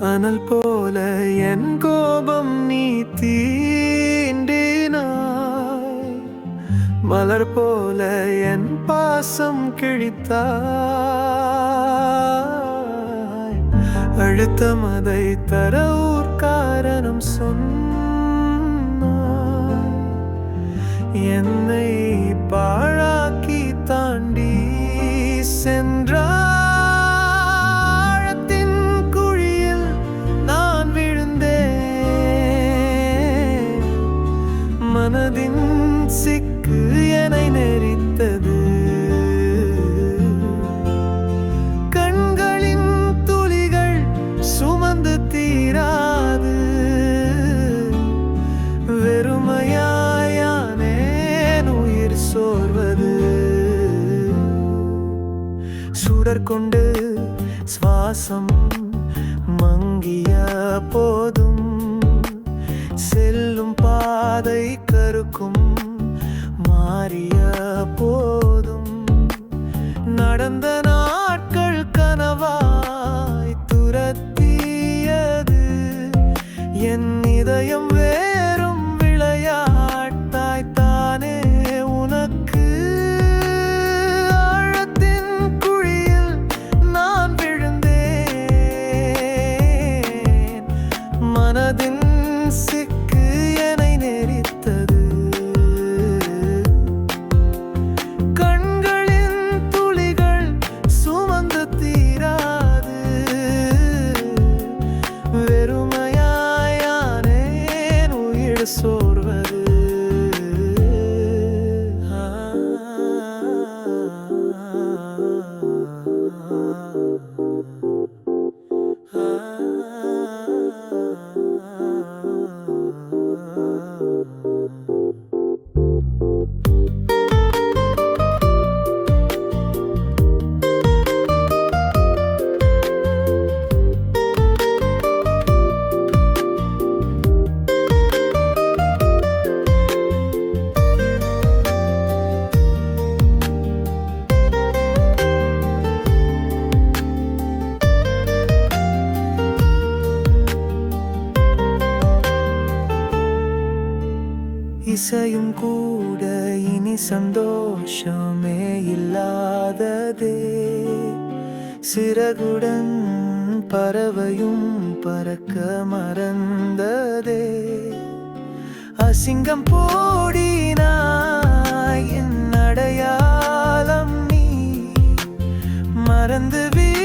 அனல் போல என் கோபம் நீ தீண்டினாய் மலர் போல என் பாசம் கிழித்தாய். அழுத்தம் அதை தர ஊர் காரணம் சொன்னாய். என்னை பாழ மனதின் சிக்கு என்னை நெறித்தது. கண்களின் துளிகள் சுமந்து தீராது. வெறுமையாயானேன் உயிர் சோர்வது. சுடர் கொண்டு சுவாசம் மங்கிய போதும். செல்லும் பாதை பலருக்கும் மாறிய போதும். நடந்த நாட்கள் கனவாய் துரத்தியது. என் இதயம் வேறும் விளையாட்டாய் தானே உனக்கு. ஆழத்தின் குழியில் நான் விழுந்தேன். மனதின் சிக்கு சோர்வது. சோர்வது இசையும் கூட இனி சந்தோஷமே இல்லாததே. சிறகுடன் பறவையும் பறக்க மறந்ததே. அசிங்கம் போடினாய் என் அடையாளம் நீ. மறந்து வீ